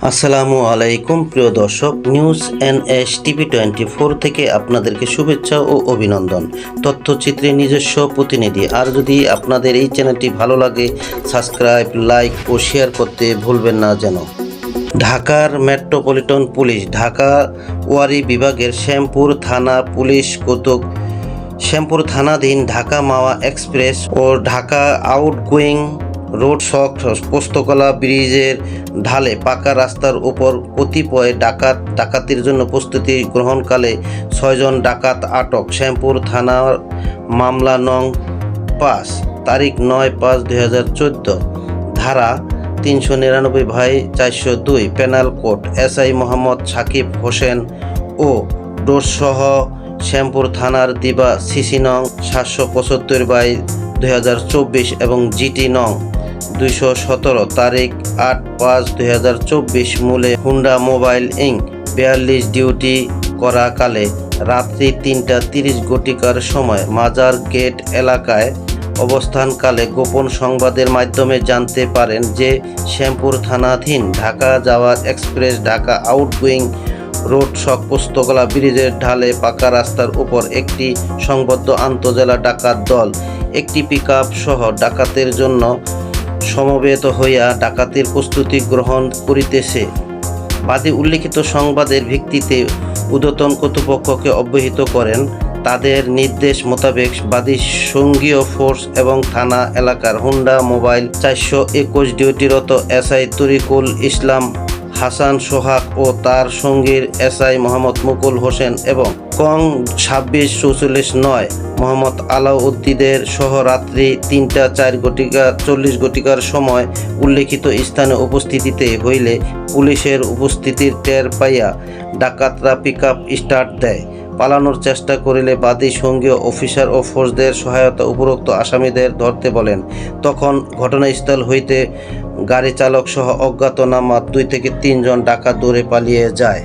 আসসালামু আলাইকুম, প্রিয় দর্শক, news N S TV twenty four থেকে আপনাদেরকে শুভেচ্ছা ও অভিনন্দন। তথ্যচিত্রে নিজস্ব প্রতিনিধি। আর যদি আপনাদের এই চ্যানেলটি ভালো লাগে, সাবস্ক্রাইব, লাইক ও শেয়ার করতে ভুলবেন না যেন। ঢাকার মেট্রোপলিটন পুলিশ, ঢাকা ওয়ারি বিভাগের শ্যামপুর থানা পুলিশ কৌতুক শ্যামপুর থানাধীন ঢাকা মাওয়া এক্সপ্রেস ও ঢাকা আউটগোয়িং রোড শক পোস্তকলা, ব্রিজের ঢালে পাকা রাস্তার উপর কতিপয় ডাকাত, ডাকাতির জন্য প্রস্তুতি গ্রহণকালে ছয়জন ডাকাত আটক। শ্যামপুর থানার মামলা নং পাঁচ, তারিখ নয় পাঁচ দুই হাজার চোদ্দ, ধারা তিনশো নিরানব্বই ভাই চারশো দুই, penal code, SI Mohammad Sakib Hossain ও ডোরসহ শ্যামপুর থানার দিবা সিসি নং সাতশো পঁচাত্তর বাই দুই হাজার চব্বিশ এবং জিটি নং দুইশো সতেরো তারিখ আট পাঁচ দুই হাজার চব্বিশ মূলে হুন্ডা মোবাইল ইং বিয়াল্লিশ ডিউটি করা কালে রাত্রি তিনটা তিরিশ ঘটিকার সময় মাজার গেট এলাকায় অবস্থানকালে গোপন সংবাদের মাধ্যমে জানতে পারেন যে শ্যামপুর থানাধীন ঢাকা যাওয়ার এক্সপ্রেস ঢাকা আউটগোয়িং রোড শক পুস্তকলা ব্রিজের ঢালে পাকা রাস্তার উপর একটি সংবদ্ধ আন্তজেলা ডাকাত দল একটি পিক সহ ডাকাতের জন্য সমবেত হইয়া ডাকাতির প্রস্তুতি গ্রহণ করিতেছে। বাদে উল্লিখিত সংবাদের ভিত্তিতে উদতন কর্তৃপক্ষকে অব্যাহত করেন। তাদের নির্দেশ মোতাবেক বাদী সঙ্গীয় ফোর্স এবং থানা এলাকার হুন্ডা মোবাইল চারশো একুশ ডিউটিরত এসআই তরিকুল ইসলাম হাসান সোহাগ ও তার সঙ্গীর এসআই মোহাম্মদ মুকুল হোসেন এবং কং ছাব্বিশ চৌচল্লিশ নয় মোহাম্মদ আলাউদ্দিনের সহ রাত্রি তিনটা চার ঘটিকা চল্লিশ ঘটিকার সময় উল্লেখিত স্থানে উপস্থিতিতে হইলে পুলিশের উপস্থিতির টের পাইয়া ডাকাতরা পিক আপ স্টার্ট দেয়। পালানোর চেষ্টা করিলে বাদী সঙ্গীয় অফিসার ও ফোর্সদের সহায়তা উপরোক্ত আসামিদের ধরতে বলেন। তখন ঘটনাস্থল হইতে গাড়ি চালক সহ অজ্ঞাতনামা দুই থেকে তিনজন ডাকাত দূরে পালিয়ে যায়।